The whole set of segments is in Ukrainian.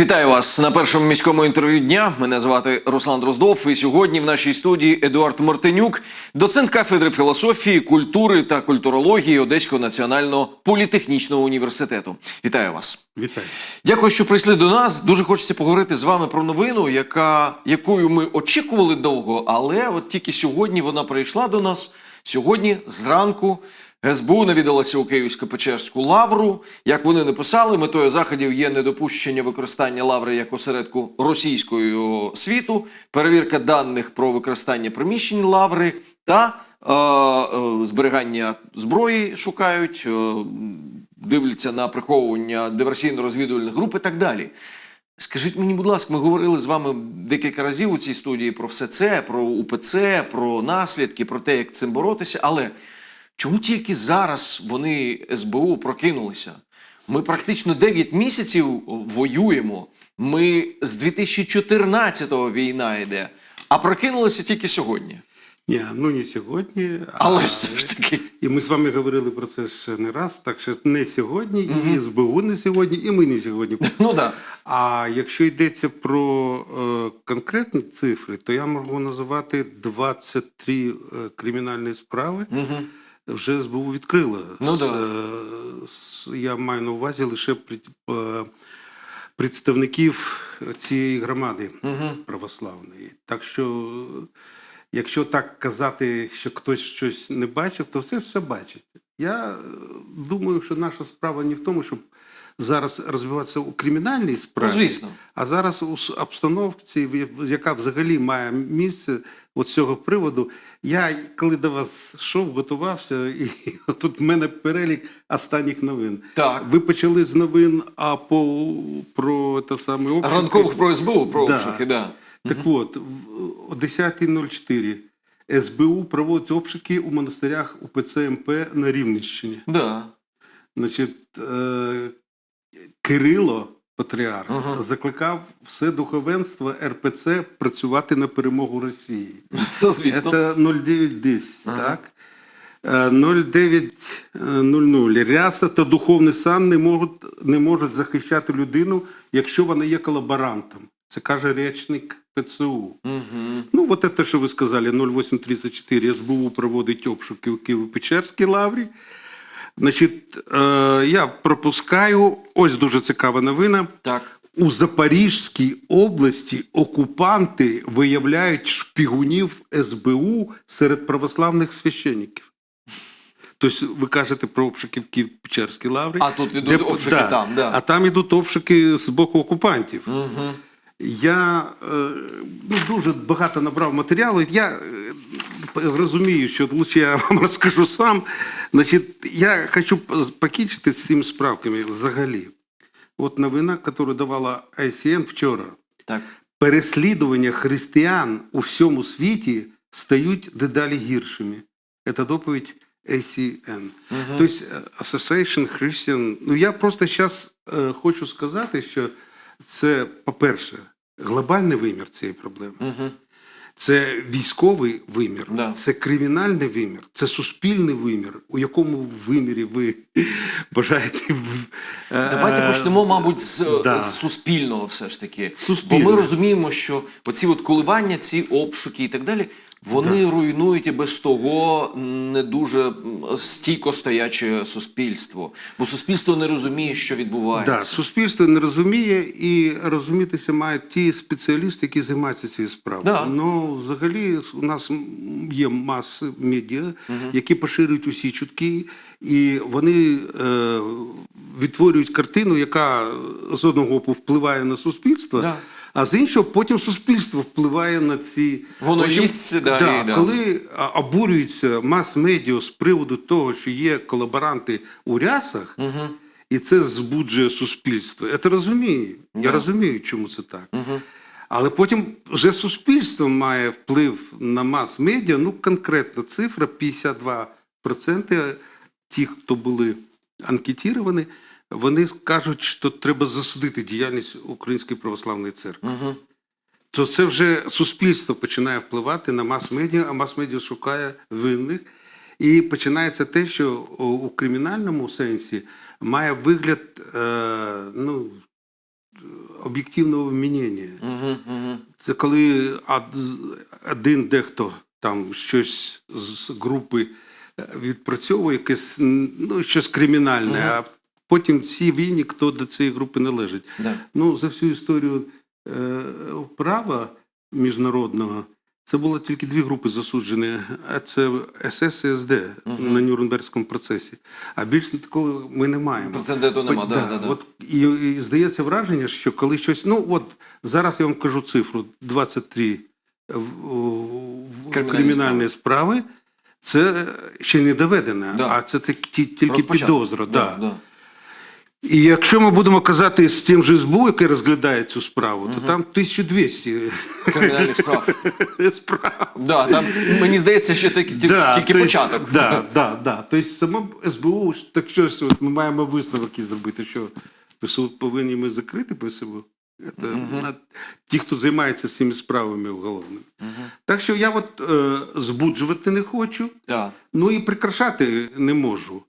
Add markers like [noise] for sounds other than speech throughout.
Вітаю вас на першому міському інтерв'ю дня. Мене звати Руслан Дроздов. І сьогодні в нашій студії Едуард Мартинюк, доцент кафедри філософії, культури та культурології Одеського національного політехнічного університету. Вітаю вас. Вітаю. Дякую, що прийшли до нас. Дуже хочеться поговорити з вами про новину, яка якою ми очікували довго, але от тільки сьогодні вона прийшла до нас. Сьогодні зранку СБУ навідалася у Київсько-Печерську лавру. Як вони написали, метою заходів є недопущення використання лаври як осередку російського світу, перевірка даних про використання приміщень лаври та е, е, зберігання зброї шукають, е, дивляться на приховування диверсійно-розвідувальних груп і так далі. Скажіть мені, будь ласка, ми говорили з вами декілька разів у цій студії про все це, про УПЦ, про наслідки, про те, як цим боротися. Але чому тільки зараз вони СБУ прокинулися? Ми практично 9 місяців воюємо. Ми з 2014-го війна йде, а прокинулися тільки сьогодні. Ні, ну не сьогодні. Але а- все ж таки. І ми з вами говорили про це ще не раз, так що не сьогодні, і СБУ не сьогодні, і ми не сьогодні. [laughs] Ну так. А якщо йдеться про е, конкретні цифри, то я можу називати 23 е, кримінальні справи. Угу. Вже СБУ відкрила. Ну да. е, я маю на увазі лише е, представників цієї громади Угу. православної. Так що, якщо так казати, що хтось щось не бачив, то все все бачить. Я е, думаю, що наша справа не в тому, щоб зараз розвиватися у кримінальній Ну, справі, звісно. а зараз у обстановці, яка взагалі має місце от цього приводу. Я коли до вас йшов, готувався, і [laughs] тут в мене перелік останніх новин. Так. Ви почали з новин, а по про те саме обшуки. Ранкових про СБУ, про Да. обшуки, да. Так от, в- о 10.04 СБУ проводить обшуки у монастирях УПЦ МП на Рівненщині. Да. Значить, е, Кирило, патріарх, Ага. закликав все духовенство РПЦ працювати на перемогу Росії. Це [laughs] звісно. Це 0910, Ага. так? Е, 0900. Ряса та духовний сан не можуть, не можуть захищати людину, якщо вона є колаборантом. Це каже речник ПЦУ. Угу. Ну, от те, що ви сказали, 0834 СБУ проводить обшуки в Києво-Печерській лаврі. Значить, е, я пропускаю. Ось дуже цікава новина. Так. У Запорізькій області окупанти виявляють шпігунів СБУ серед православних священників. Тобто, ви кажете про обшуки в Києво-Печерській лаврі. А тут ідуть обшуки там, да. А там ідуть обшуки з боку окупантів. Угу. Я е, ну, дуже багато набрав матеріалу. Я е, розумію, що лучше я [laughs] вам розкажу сам. Значить, я хочу покінчити з цими справками взагалі. От новина, яку давала ICN вчора. Так. Переслідування християн у всьому світі стають дедалі гіршими. Це доповідь ACN. Тобто е, Association Christian. Ну я просто зараз хочу сказати, що це, по-перше, глобальний вимір цієї проблеми. Угу. Це військовий вимір, Да. це кримінальний вимір, це суспільний вимір, у якому вимірі ви [laughs] бажаєте. в- Давайте е, почнемо, мабуть, з, да. з суспільного, все ж таки. Суспільне. Бо ми розуміємо, що оці от коливання, ці обшуки і так далі, вони руйнують і без того не дуже стійко стояче суспільство. Бо суспільство не розуміє, що відбувається. Да, суспільство не розуміє і розумітися мають ті спеціалісти, які займаються цією справою. Да. Ну, взагалі, у нас є маси медіа, які поширюють усі чутки, і вони е, відтворюють картину, яка з одного боку впливає на суспільство. Да. А з іншого, потім суспільство впливає на ці Воно Потім- їсть, да, і коли а, обурюється мас-медіа з приводу того, що є колаборанти у рясах, Угу. і це збуджує суспільство. Я це розумію. Я розумію, чому це так. Угу. Але потім вже суспільство має вплив на мас-медіа. Ну, конкретна цифра: 52% тих, хто були анкетіровані, вони кажуть, що треба засудити діяльність Української православної церкви. Угу. То це вже суспільство починає впливати на мас-медіа, а мас-медіа шукає винних. І починається те, що у- кримінальному сенсі має вигляд е, ну, об'єктивного мнення. Угу, угу. Це коли один дехто там щось з групи е, відпрацьовує якесь ну, щось кримінальне, а потім всі винні, хто до цієї групи належить. Да. Ну, за всю історію е, права міжнародного це було тільки дві групи засуджені. А це СС і СД на Нюрнберзькому процесі. А більше такого ми не маємо. Прецеденту нема, да, да, да. От, і, і здається враження, що коли щось. Ну, от зараз я вам кажу цифру: 23 в, в, Кримінальні кримінальні, справи. Це ще не доведено, Да. а це тільки підозра. Да. Да. І якщо ми будемо казати з тим же СБУ, який розглядає цю справу, то там 1200 Кримінальних справ. [laughs] справ. Да, там, мені здається, ще тільки, тільки, тільки то есть, початок. Да, да, да. Тобто само СБУ, так щось, от ми маємо висновок і зробити, що ПСУ повинні ми закрити ПСУ. Це на- ті, хто займається цими справами уголовними. Так що я от е, збуджувати не хочу. Да. Ну і прикрашати не можу.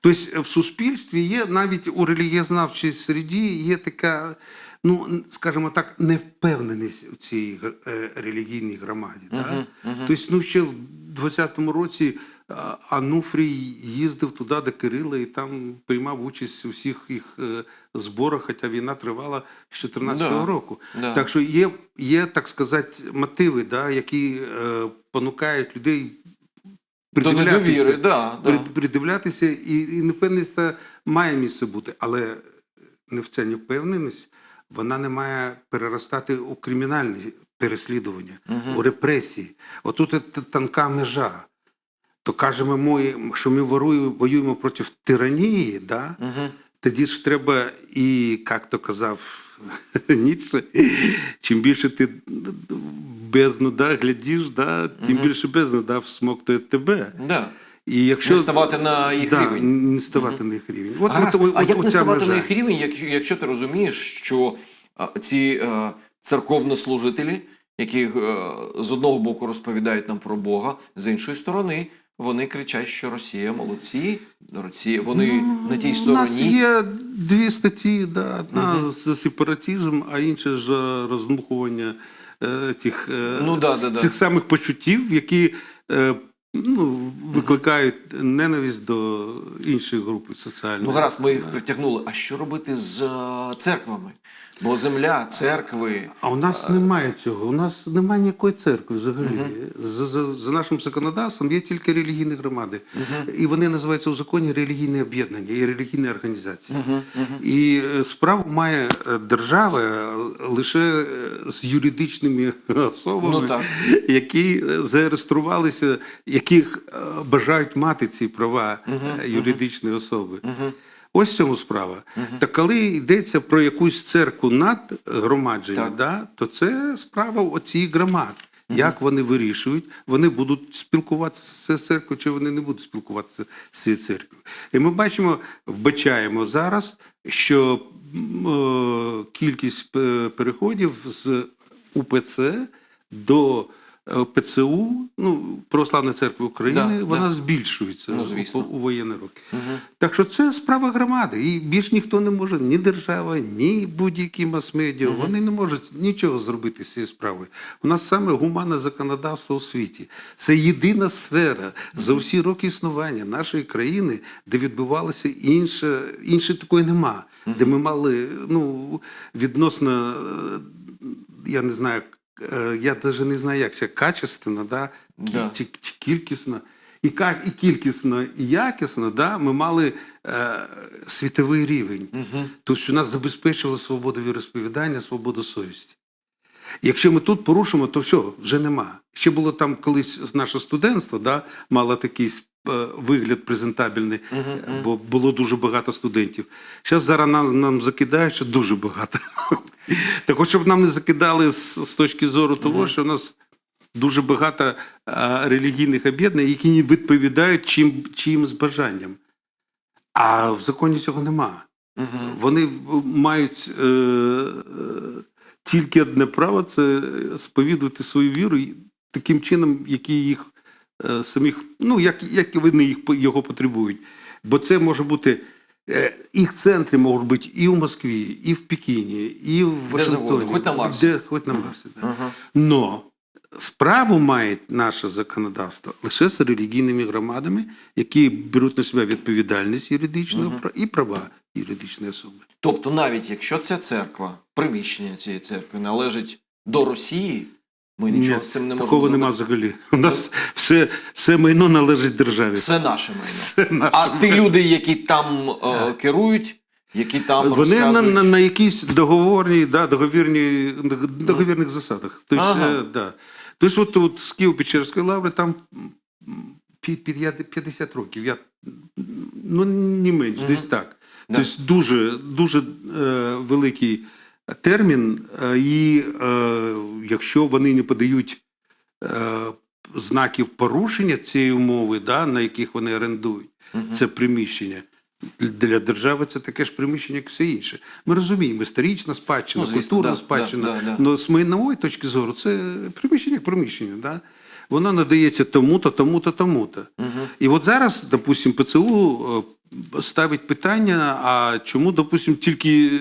Тобто в суспільстві є навіть у релігієзнавчій середі є така, ну скажімо так, невпевненість у цій е, релігійній громаді. Да? Тобто, ну ще в 20-му році Ануфрій їздив туди до Кирила і там приймав участь у всіх їх е, зборах, хоча війна тривала з 14-го Да, року. да. Так що є, є, так сказати, мотиви, да, які е, понукають людей До придивлятися, недовіри, да, да. придивлятися, і, і невпевненість має місце бути. Але не в ця невпевненість вона не має переростати у кримінальні переслідування, у репресії. Отут є т- тонка межа. То кажемо, ми, що ми воюємо, проти тиранії, да? тоді ж треба і, як то казав [laughs] Ніцше, чим більше ти бездну да, глядиш, да, тим більше бездна да, всмоктує тебе. Да. І якщо Не ставати на їх да, рівень. Не ставати на їх рівень. От, а, от, от, а як не ставати межа. на їх рівень, якщо, якщо ти розумієш, що а, ці е, церковнослужителі, які е, з одного боку розповідають нам про Бога, з іншої сторони вони кричать, що Росія молодці, Росія, вони на тій У нас стороні. є дві статті, да, одна за сепаратизм, а інша за роздмухування е, тих, е, Ну, да, да, да. цих самих почуттів, які е, ну, викликають ненависть до інших груп соціальних. Ну гаразд, ми їх притягнули. А що робити з е, церквами? Бо земля, церкви. А у нас немає цього. У нас немає ніякої церкви взагалі. За, за, за нашим законодавством є тільки релігійні громади. І вони називаються у законі релігійне об'єднання і релігійні організації. І е, справу має е, держава е, лише е, з юридичними особами, Ну, так. які е, зареєструвалися, яких е, бажають мати ці права е, юридичної особи. Ось в цьому справа. Та коли йдеться про якусь церкву надгромадження, да, то це справа оцих громад. Як вони вирішують, вони будуть спілкуватися з цією церквою, чи вони не будуть спілкуватися з цією церквою. І ми бачимо, вбачаємо зараз, що м, е, кількість е, переходів з УПЦ до ПЦУ, ну, Православної церкви України, Да, вона да. збільшується Ну, у, звісно. у воєнні роки. Так що це справа громади. І більш ніхто не може, ні держава, ні будь-які мас-медіа, вони не можуть нічого зробити з цією справою. У нас саме гуманне законодавство у світі. Це єдина сфера за всі роки існування нашої країни, де відбувалося інше, інше такої нема. Де ми мали ну, відносно, е, я не знаю, е, я навіть не знаю, як це качественно, да? Да. Кількісно. І, і кількісно, і якісно, да, ми мали е, світовий рівень. Тобто у нас забезпечували свободу віросповідання, свободу совісті. Якщо ми тут порушимо, то все, вже нема. Ще було там колись наше студентство, да, мало такий е, вигляд презентабельний, бо було дуже багато студентів. Зараз зараз нам, нам закидають, що дуже багато. Так от, щоб нам не закидали з, з точки зору того, що у нас дуже багато а, релігійних об'єднань, які не відповідають чим, чиїмсь бажанням. А в законі цього нема. Вони мають е, е, тільки одне право це сповідувати свою віру таким чином, який їх е, самих, ну, як, як вони їх, його потребують. Бо це може бути Их центры могут быть и в Москве, и в Пекине, и в Вашингтоне. завгодно, хоть на Марсе. Де, хоть на Марсі, да. Ага. Но справу має наше законодавство лише з релігійними громадами, які беруть на себе відповідальність юридичного права і права юридичної особи. Тобто, навіть якщо ця церква, приміщення цієї церкви належить до Росії, ми нічого Ні, з цим не такого можемо нема взагалі. У нас все, все майно належить державі. Все наше майно. [laughs] Все наше А ті люди, які там е, керують, які там Вони на, розказують... на, на якійсь договорній, да, договірні, договірних засадах. Тобто, Ага. е, да. тобто от тут з Києво-Печерської лаври там м, пі- пі- 50 років. Я, ну, не менш, десь так. Тобто дуже, дуже е, великий термін, е, і е, якщо вони не подають е, знаків порушення цієї умови, да, на яких вони орендують це приміщення. Для держави це таке ж приміщення, як все інше. Ми розуміємо, історична спадщина, Ну, звісно, культурна да, спадщина. да, да, да. Ну, з майнової точки зору, це приміщення як приміщення. Да? Воно надається тому-то, тому-то, тому-то. І от зараз, допустим, ПЦУ е, ставить питання: а чому, допустим, тільки е,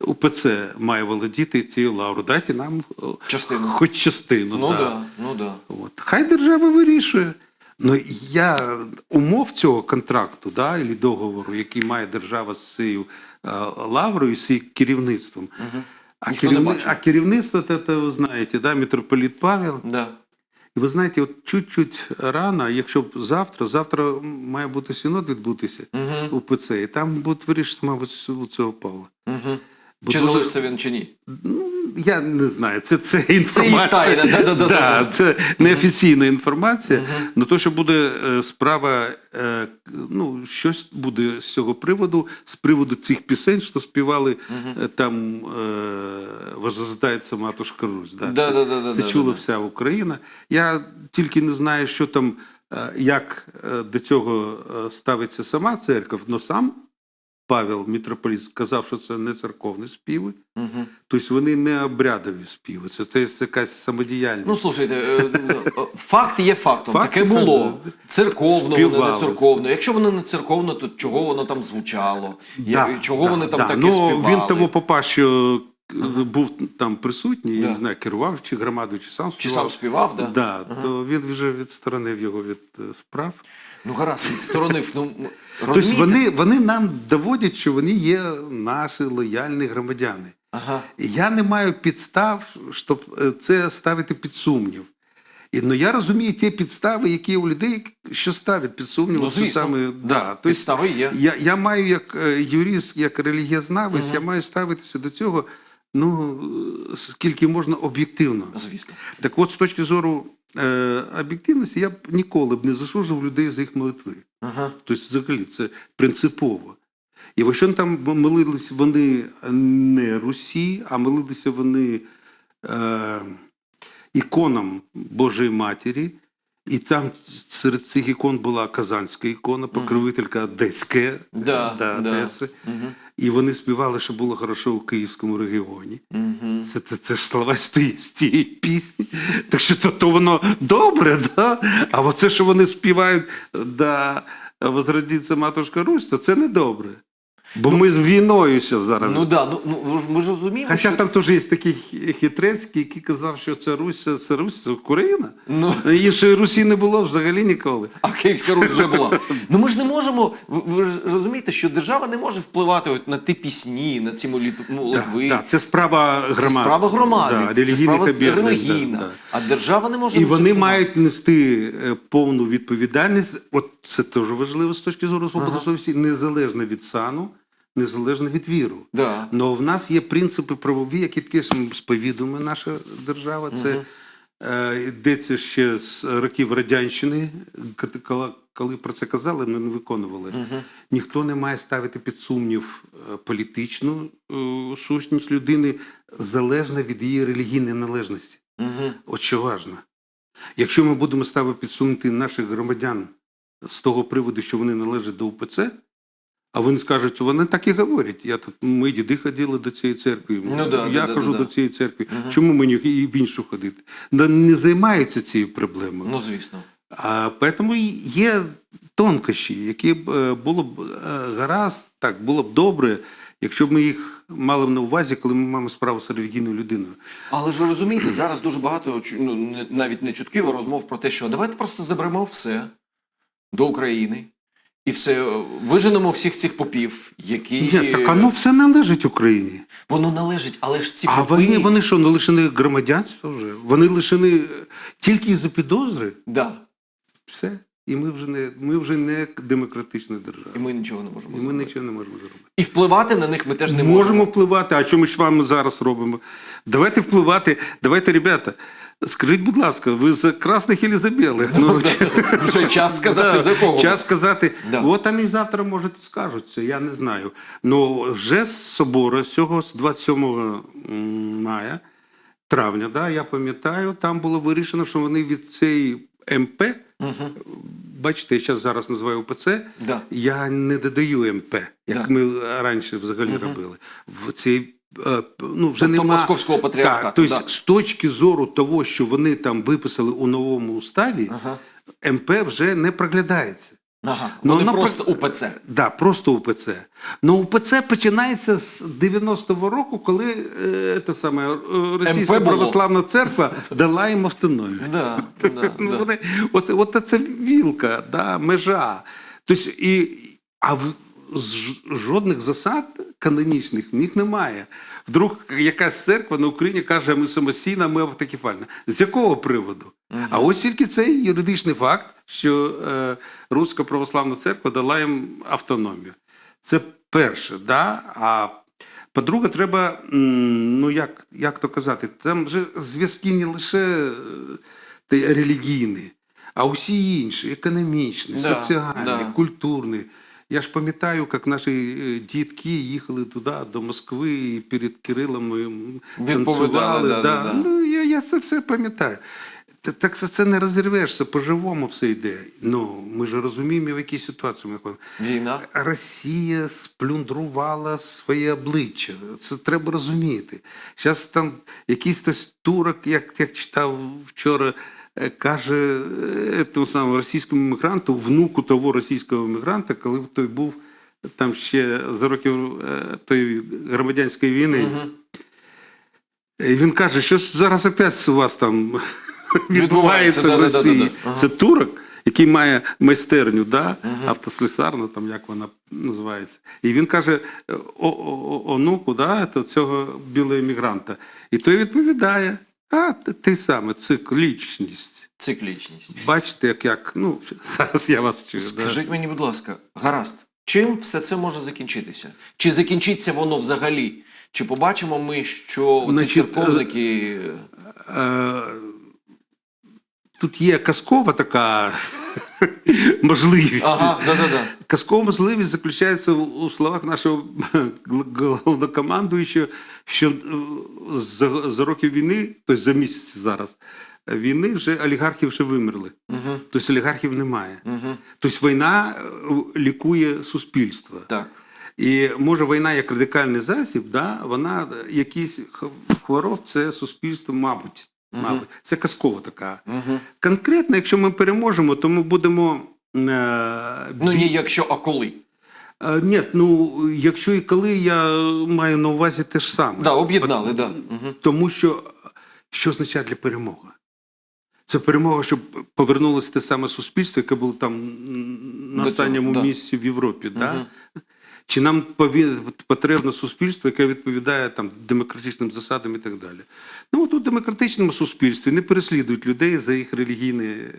УПЦ має володіти цією лаврою? Дайте нам е, Частину. хоч частину. Ну да. да, ну да. От. Хай держава вирішує. Ну я умов цього контракту, да, і договору, який має держава з цією лаврою, з її керівництвом. А, керівни... а керівництво, це, ви знаєте, да, митрополит Павел. Да. І ви знаєте, от чуть-чуть рано, якщо б завтра, завтра має бути синод відбутися у ПЦ, і там будуть вирішити, мабуть, у цього Павла. Угу. Бо Чи дуже- залишиться він чи ні? Ну, я не знаю, це, це інформація. тайна, да-да-да-да-да. [laughs] це неофіційна інформація. але то, що буде е, справа, е, ну, щось буде з цього приводу, з приводу цих пісень, що співали е, там «Возрождається матушка Русь. Да, Да-да-да-да-да-да. це, це чула вся Україна. Я тільки не знаю, що там, як до цього ставиться сама церква, але сам Павел, митрополіт, сказав, що це не церковні співи. Угу. Тобто вони не обрядові співи, це, це якась самодіяльність. Ну, слушайте, е, е, факт є фактом. Факт Таке було. Церковно, воно не церковно. Якщо воно не церковно, то чого воно там звучало? Я- чого вони там таке ну, співали? Він того попа, що е, був там присутній, я Да. не знаю, керував чи громадою, чи сам співав. Чи сам співав, да? Да, то він вже відсторонив його від справ. Ну, гаразд, відсторонив. Ну, Тобто вони, вони нам доводять, що вони є наші лояльні громадяни. Ага. І я не маю підстав, щоб е, це ставити під сумнів. І, ну, я розумію ті підстави, які у людей, що ставлять під сумнів. Ну, звісно. саме, да. Тобто, Підстави є. Я, я маю як е, юрист, як релігієзнавець, я маю ставитися до цього, ну, скільки можна об'єктивно. Звісно. Так от, з точки зору е, об'єктивності, я б ніколи б не засуджував людей за їх молитви. Ага. Тобто, взагалі, це принципово. І якщо там молились вони не Русі, а молилися вони е, іконам Божої Матері, і там серед цих ікон була казанська ікона, покровителька Одеська Да, да, да. І вони співали, що було хорошо у Київському регіоні. Угу. Це, це, це ж слова з тієї, з тієї пісні. Так що то, то воно добре, да? а оце, що вони співають да, «Возродиться матушка Русь, то це не добре. Бо ми з війною ще зараз. Ну да, ну, ну ми ж розуміємо, Хоча що... там теж є такий хитрецький, який казав, що це Русь, це, Русь, це Україна. Ну, Іншої Русі не було взагалі ніколи. а Київська Русь вже була. [laughs] Ну ми ж не можемо. Ви, ж розумієте, що держава не може впливати от на ті пісні, на ці молит- молитви. Да, да, це справа громади. Це справа громади, Да, це справа релігійна. да, да. А держава не може І вони впливати. мають нести е, повну відповідальність. От це теж важливо з точки зору свободи совісті, незалежно від сану, незалежно від віру. Да. Але в нас є принципи правові, які таки сповідує наша держава. Це е, йдеться ще з років Радянщини, коли- про це казали, але не виконували. Ніхто не має ставити під сумнів е, політичну е, сущність людини залежно від її релігійної належності. Угу. От. Якщо ми будемо ставити під наших громадян з того приводу, що вони належать до УПЦ, а вони скажуть, вони так і говорять. Я тут мої діди ходили до цієї церкви. Ну да, я да, хожу да, до цієї церкви. Чому мені і в іншу ходити? Не займаються цією проблемою. Ну звісно. А тому є тонкощі, які б е, було б е, гаразд, так було б добре, якщо б ми їх мали б на увазі, коли ми маємо справу з релігійною людиною. Але ж ви розумієте, зараз дуже багато ну, не- навіть не чутків, розмов про те, що давайте просто заберемо все до України і все виженемо всіх цих попів, які Ні, так воно все належить Україні. воно належить, але ж ці А попи... вони, вони що, не лишені громадянства вже? Вони лишені тільки із-за підозри? Да. Все. І ми вже не, ми вже не демократична держава. І ми нічого не можемо І ми зробити. нічого не можемо зробити. І впливати на них ми теж не можемо. можемо. впливати, а що ми з вами зараз робимо? Давайте впливати. Давайте, ребята, скажіть, будь ласка, ви за красних чи за білих? Ну, [laughs] Вже час сказати за кого. Час сказати, от вони завтра, може, і скажуть це, я не знаю. Ну, вже з собору, цього з 27 мая, травня, да, я пам'ятаю, там було вирішено, що вони від цієї МП, бачите, я зараз зараз називаю УПЦ, Да. я не додаю МП, як Да. ми раніше взагалі робили. В цій ну, вже Тобто нема... московського патріархату, Так, тобто, да. з точки зору того, що вони там виписали у новому уставі, Ага. МП вже не проглядається. Ага. Ну, Вони воно просто про- УПЦ. Да, просто УПЦ. Ну УПЦ починається з 90-го року, коли е, те саме, е, Російська православна церква дала їм автономію. Да, [laughs] да, ну, да. вони, от, от це вілка, да, межа. Тобто, і, а в, з жодних засад канонічних в них немає. Вдруг якась церква на Україні каже, ми самостійна, ми автокефальна. З якого приводу? А ось тільки цей юридичний факт, що е, Руська православна церква дала їм автономію. Це перше, да? а по-друге, треба, ну як, як то казати, там же зв'язки не лише е, релігійні, а усі інші, економічні, Да, соціальні, да. культурні. Я ж пам'ятаю, як наші е, дітки їхали туди, до Москви, і перед Кирилом танцювали. да, да, да. Ну, я, я це все пам'ятаю. Так це, це не розірвешся, по-живому все йде. Ну, ми ж розуміємо, в якій ситуації ми знаходимося. Війна. Росія сплюндрувала своє обличчя. Це треба розуміти. Зараз там якийсь турок, як я читав вчора, каже е, тому самому російському мігранту, внуку того російського мігранта, коли той був там ще за років е, тої громадянської війни. І він каже, що зараз опять у вас там [laughs] відбувається в. Росії. Це турок, який має майстерню, да? автослесарну, там як вона називається. І він каже: «О- о- о- онуку, да, цього білого емігранта. І той відповідає: а ти, ти саме, циклічність. Циклічність. Бачите, як, як ну, [laughs] зараз я вас чую. Скажіть мені, будь ласка, гаразд, чим все це може закінчитися? Чи закінчиться воно взагалі? Чи побачимо ми, що ці церковники. Е, Е, тут є казкова така можливість. Ага, да-да-да. Казкова можливість заключається у словах нашого головнокомандуючого, що е, за, за років війни, тобто за місяці зараз, війни вже олігархи вже вимерли. Угу. Тобто олігархів немає. Угу. Тобто війна е, лікує суспільство. Так. І може війна як радикальний засіб, да, вона якісь хвороб, це суспільство, мабуть. Мабуть. Це казкова така. Конкретно, якщо ми переможемо, то ми будемо. Е, Ну ні, якщо, а коли? Е, Ні, ну якщо і коли я маю на увазі те ж саме. Да, об'єднали, да. Тому що що означає для перемоги? Це перемога, щоб повернулося те саме суспільство, яке було там на До останньому цього, да. місці в Європі. Да? Чи нам потрібно суспільство, яке відповідає там демократичним засадам і так далі? Ну от у демократичному суспільстві не переслідують людей за їх релігійні е,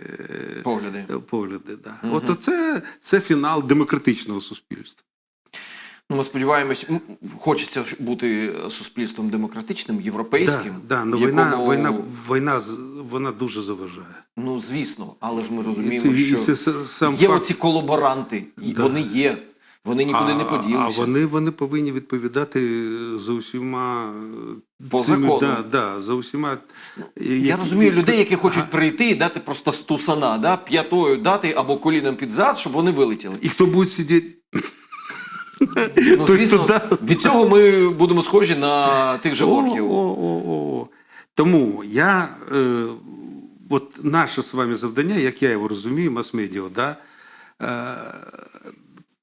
Погляди. погляди. Да. От оце це фінал демократичного суспільства. Ну, ми сподіваємось, хочеться бути суспільством демократичним, європейським. Да, да, ну, в війна, якому- війна, війна вона дуже заважає. Ну, звісно, але ж ми І розуміємо, це- і що це с- сам є факт- оці колаборанти, і Да. вони є, вони нікуди не поділися. А вони, вони повинні відповідати за усіма е, По цими, закону. Да, да, за усіма. Я розумію людей, які хочуть прийти і дати просто стусана, да, п'ятою дати або коліном під зад, щоб вони вилетіли. І хто буде сидіти? Ну, звісно, від цього ми будемо схожі на тих же О, орків. о, о, о. Тому я, е, от наше з вами завдання, як я його розумію, мас-медіа, да, Е,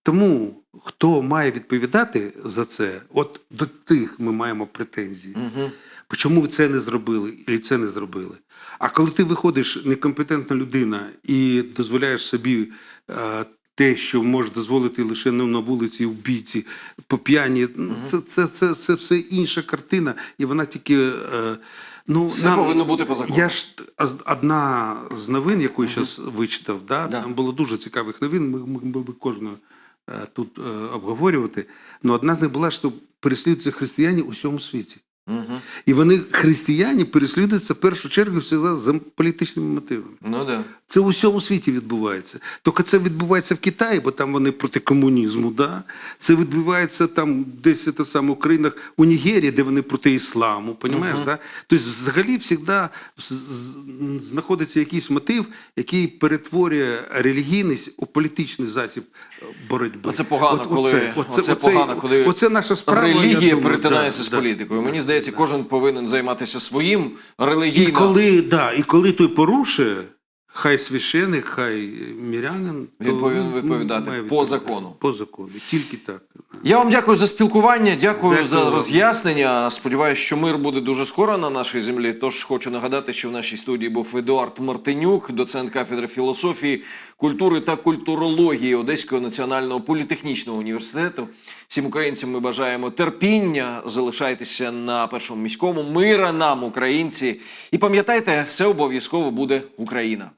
Тому хто має відповідати за це, от до тих ми маємо претензії. Угу. Чому ви це не зробили і це не зробили? А коли ти виходиш некомпетентна людина і дозволяєш собі е, те, що може дозволити лише на вулиці в бійці по п'яні, ну, це, це, це, це все інша картина, і вона тільки. Е, ну, Все повинно бути по закону. Я ж одна з новин, яку я зараз вичитав, да, Да. там було дуже цікавих новин. Ми ми б кожного тут е, обговорювати. Але одна з них була, що переслідуються християни у всьому світі. Угу. І вони, християни, переслідуються в першу чергу всегда за політичними мотивами. Ну да. Це у всьому світі відбувається. Тільки це відбувається в Китаї, бо там вони проти комунізму. Да? Це відбувається там десь те саме у країнах у Нігерії, де вони проти ісламу. Понімаєш, да? Тобто, взагалі, завжди знаходиться якийсь мотив, який перетворює релігійність у політичний засіб е, боротьби. Оце погано, От- коли оце- оце, оце- погано, коли оце наша справа. релігія перетинається да, з да. політикою. Мені здається, кожен повинен займатися своїм релігійним. І коли, да, і коли той порушує, хай священик, хай мірянин, Він то, повинен ну, відповідати має по закону. По закону. Тільки так. Я вам дякую за спілкування, дякую, Дякую за роз'яснення. Сподіваюся, що мир буде дуже скоро на нашій землі. Тож хочу нагадати, що в нашій студії був Едуард Мартинюк, доцент кафедри філософії, культури та культурології Одеського національного політехнічного університету. Всім українцям ми бажаємо терпіння. Залишайтеся на першому міському. Мира нам, українці. І пам'ятайте, все обов'язково буде Україна.